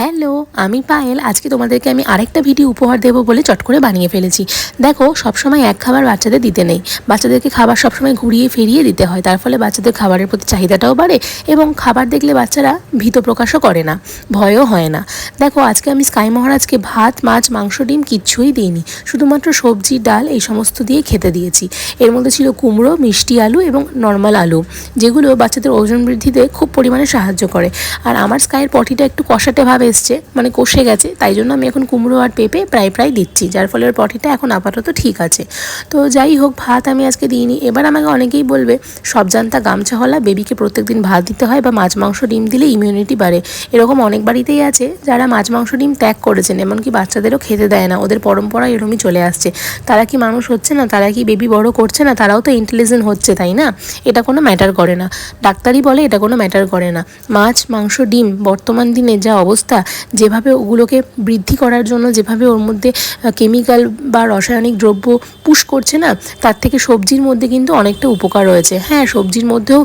Hello, আমি পায়েল। আজকে তোমাদেরকে আমি আরেকটা ভিডিও উপহার দেবো বলে চট করে বানিয়ে ফেলেছি। দেখো, সবসময় এক খাবার বাচ্চাদের দিতে নেই। বাচ্চাদেরকে খাবার সবসময় ঘুরিয়ে ফিরিয়ে দিতে হয়। তার ফলে বাচ্চাদের খাবারের প্রতি চাহিদাটাও বাড়ে এবং খাবার দেখলে বাচ্চারা ভীত প্রকাশও করে না, ভয়ও হয় না। দেখো, আজকে আমি স্কাই মহারাজকে ভাত, মাছ, মাংস, ডিম কিচ্ছুই দিইনি। শুধুমাত্র সবজি, ডাল এই সমস্ত দিয়ে খেতে দিয়েছি। এর মধ্যে ছিল কুমড়ো, মিষ্টি আলু এবং নর্মাল আলু, যেগুলো বাচ্চাদের ওজন বৃদ্ধিতে খুব পরিমাণে সাহায্য করে। আর আমার স্কাইয়ের পটিটা একটু কষাটে ভাব এসছে মানে কষে গেছে, তাই জন্য আমি এখন কুমড়ো আর পেঁপে প্রায় প্রায় দিচ্ছি, যার ফলে ওর পটিটা এখন আপাতত ঠিক আছে। তো যাই হোক, ভাত আমি আজকে দিইনি। এবার আমাকে অনেকেই বলবে সব জানতা গামছা হলা বেবিকে প্রত্যেকদিন ভাত দিতে হয় বা মাছ, মাংস, ডিম দিলে ইমিউনিটি বাড়ে। এরকম অনেক বাড়িতেই আছে যারা মাছ, মাংস, ডিম ত্যাগ করেছেন, এমনকি বাচ্চাদেরও খেতে দেয় না, ওদের পরম্পরা এরমই চলে আসছে। তারা কি মানুষ হচ্ছে না? তারা কি বেবি বড় করছে না? তারাও তো ইন্টেলিজেন্ট হচ্ছে, তাই না? এটা কোনো ম্যাটার করে না। ডাক্তারই বলে, এটা কোনো ম্যাটার করে না। মাছ, মাংস, ডিম, বর্তমান দিনে যা অবস্থা যেভাবে ওগুলোকে বৃদ্ধি করার জন্য, যেভাবে ওর মধ্যে কেমিক্যাল বা রাসায়নিক দ্রব্য পুশ করছে না, তার থেকে সবজির মধ্যে কিন্তু অনেকটা উপকার রয়েছে। হ্যাঁ সবজির মধ্যেও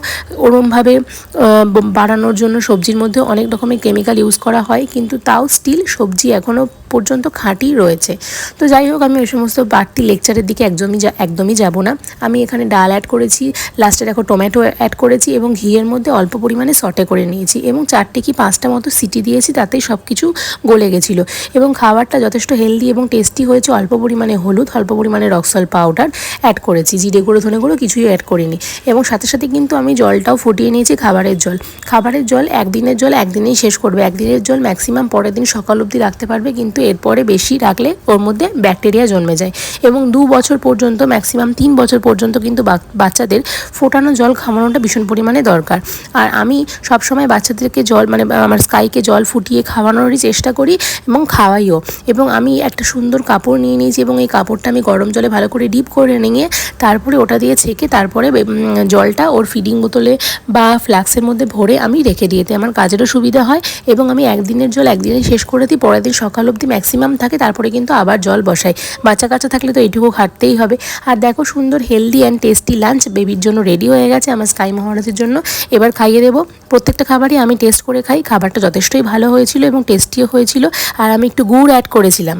ওরমভাবে বাড়ানোর জন্য সবজির মধ্যে অনেক রকমের কেমিক্যাল ইউজ করা হয়, কিন্তু তাও স্টিল সবজি এখনও পর্যন্ত খাঁটি রয়েছে। তো যাই হোক, আমি ওই সমস্ত বাড়তি লেকচারের দিকে একদমই একদমই যাব না। আমি এখানে ডাল অ্যাড করেছি লাস্টে দেখো টমেটো অ্যাড করেছি এবং ঘিয়ের মধ্যে অল্প পরিমাণে সটে করে নিয়েছি এবং চারটে কি পাঁচটা মতো সিটি দিয়েছি, তাতেই সব কিছু গলে গেছিল। এবং খাবারটা যথেষ্ট হেলদি এবং টেস্টি হয়েছে, অল্প পরিমাণে হলুদ, অল্প পরিমাণে রক্সল পাউডার অ্যাড করেছি। জিরে গুঁড়ো, ধনে গুঁড়ো কিছুই অ্যাড করিনি। এবং সাথে সাথে কিন্তু আমি জলটাও ফুটিয়ে নিয়েছি খাবারের জল। খাবারের জল একদিনের জল একদিনেই শেষ করবে। একদিনের জল ম্যাক্সিমাম পরের দিন সকাল অবধি রাখতে পারবে, কিন্তু এরপরে বেশি রাখলে ওর মধ্যে ব্যাকটেরিয়া জন্মে যায়। এবং দু বছর পর্যন্ত ম্যাক্সিমাম তিন বছর পর্যন্ত কিন্তু বাচ্চাদের ফোটানো জল খাওয়ানোটা ভীষণ পরিমাণে দরকার। আর আমি সবসময় বাচ্চাদেরকে জল মানে আমার স্কাইকে জল ফুটিয়ে খাওয়ানোরই চেষ্টা করি এবং খাওয়াইও। এবং আমি একটা সুন্দর কাপড় নিয়ে নিয়েছি এবং এই কাপড়টা আমি গরম জলে ভালো করে ডিপ করে নিয়ে তারপরে ওটা দিয়ে ছেঁকে তারপরে জলটা ওর ফিডিং বোতলে বা ফ্লাক্সের মধ্যে ভরে আমি রেখে দিয়েতে আমার কাজেরও সুবিধা হয় এবং আমি একদিনের জল একদিনে শেষ করে দিই, পরের দিন সকাল অবধি ম্যাক্সিমাম থাকে, তারপরে কিন্তু আবার জল বসাই। বাচ্চা কাচ্চা থাকলে তো এইটুকু খাটতেই হবে। আর দেখো সুন্দর হেলদি অ্যান্ড টেস্টি লাঞ্চ বেবির জন্য রেডি হয়ে গেছে আমার স্কাই মহারাজের জন্য। এবার খাইয়ে দেবো। প্রত্যেকটা খাবারই আমি টেস্ট করে খাই। খাবারটা যথেষ্টই ভালো হয়েছিল এবং টেস্টিও হয়েছিল। আর আমি একটু গুড় অ্যাড করেছিলাম।